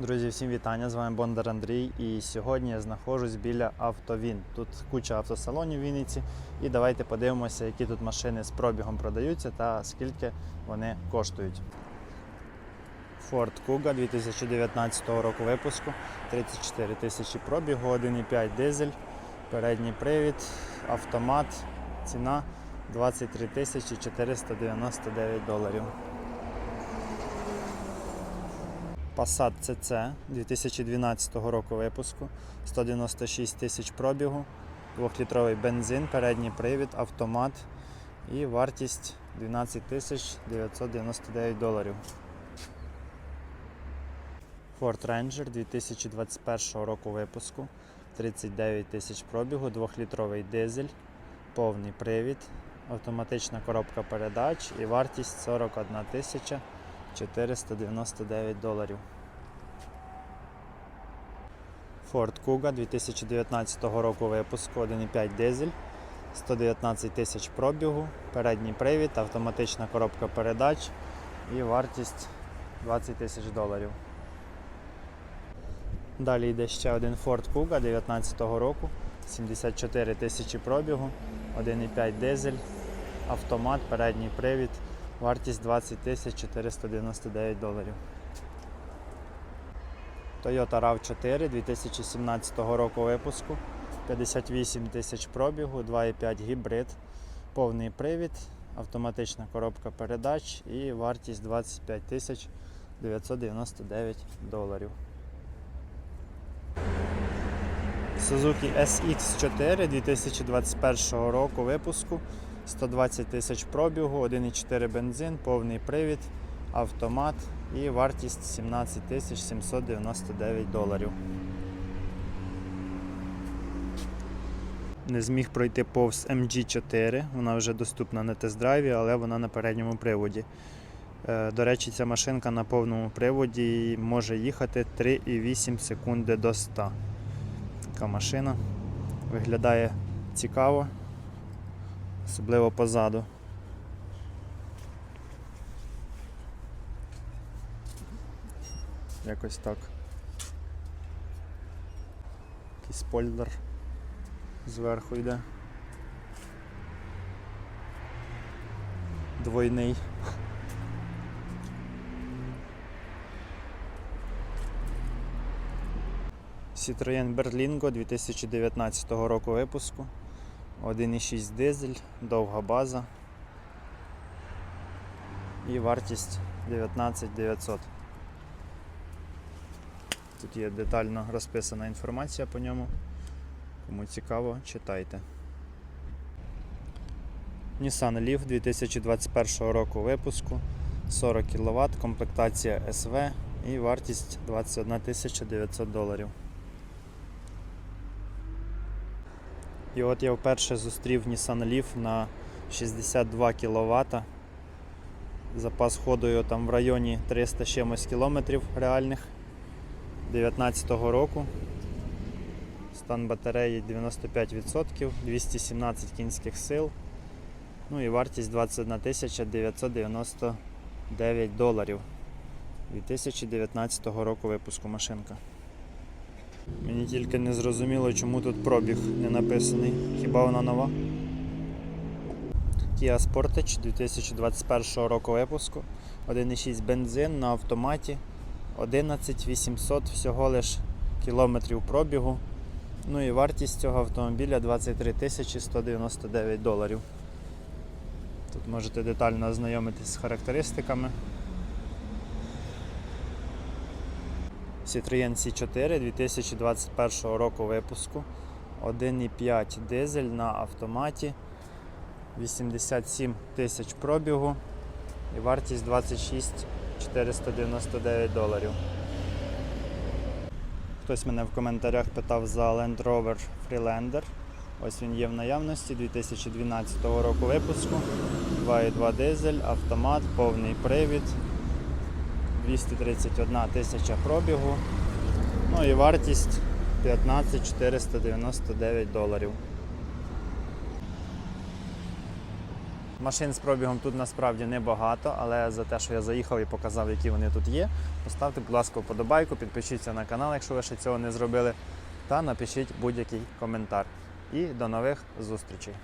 Друзі, всім вітання! З вами Бондар Андрій. І сьогодні я знаходжусь біля Автовін. Тут куча автосалонів в Вінниці. І давайте подивимося, які тут машини з пробігом продаються та скільки вони коштують. Ford Kuga 2019 року випуску, 34 тисячі пробігу, 1,5 дизель, передній привід, автомат, ціна 23 тисячі 499 доларів. Passat CC 2012 року випуску, 196 тисяч пробігу, 2-літровий бензин, передній привід, автомат і вартість 12 тисяч 999 доларів. Ford Ranger 2021 року випуску, 39 тисяч пробігу, 2-літровий дизель, повний привід, автоматична коробка передач і вартість 41 тисяча 499 доларів. Ford Kuga 2019 року випуску 1,5 дизель, 119 тисяч пробігу, передній привід, автоматична коробка передач і вартість 20 тисяч доларів. Далі йде ще один Ford Kuga 2019 року, 74 тисячі пробігу, 1,5 дизель, автомат, передній привід, вартість 20 499 доларів. Toyota RAV4 2017 року випуску, 58 тисяч пробігу, 2,5 гібрид, повний привід, автоматична коробка передач і вартість 25 тисяч 999 доларів. Suzuki SX4 2021 року випуску, 120 тисяч пробігу, 1,4 бензин, повний привід, автомат і вартість 17 тисяч 799 доларів. Не зміг пройти повз MG4, вона вже доступна на тест-драйві, але вона на передньому приводі. Е, До речі, ця машинка на повному приводі може їхати 3,8 секунди до 100. Така машина виглядає цікаво, особливо позаду. Якось так. Такий спойлер зверху йде. Двойний. Citroën Berlingo 2019 року випуску. 1,6 дизель, довга база. І вартість 19 900. Тут є детально розписана інформація по ньому. Кому цікаво, читайте. Nissan Leaf 2021 року випуску. 40 кВт, комплектація SV і вартість 21 900 доларів. І от я вперше зустрів Nissan Leaf на 62 кВт. Запас ходу його там в районі 300 чимось кілометрів реальних 2019 року. Стан батареї 95%, 217 кінських сил. Ну і вартість 21 999 доларів 2019 року випуску машинка. Мені тільки не зрозуміло, чому тут пробіг не написаний. Хіба вона нова? Kia Sportage 2021 року випуску. 1,6 бензин на автоматі. 11 800 всього лиш кілометрів пробігу. Ну і вартість цього автомобіля 23 199 доларів. Тут можете детально ознайомитись з характеристиками. Citroën C4 2021 року випуску. 1,5 дизель на автоматі. 87 тисяч пробігу і вартість 26 499 доларів. Хтось мене в коментарях питав за Land Rover Freelander. Ось він є в наявності 2012 року випуску. 2,2 дизель, автомат, повний привід, 231 тисяча пробігу. Ну і вартість 15 499 доларів. Машин з пробігом тут насправді небагато, але за те, що я заїхав і показав, які вони тут є, поставте, будь ласка, вподобайку, підпишіться на канал, якщо ви ще цього не зробили, та напишіть будь-який коментар. І до нових зустрічей.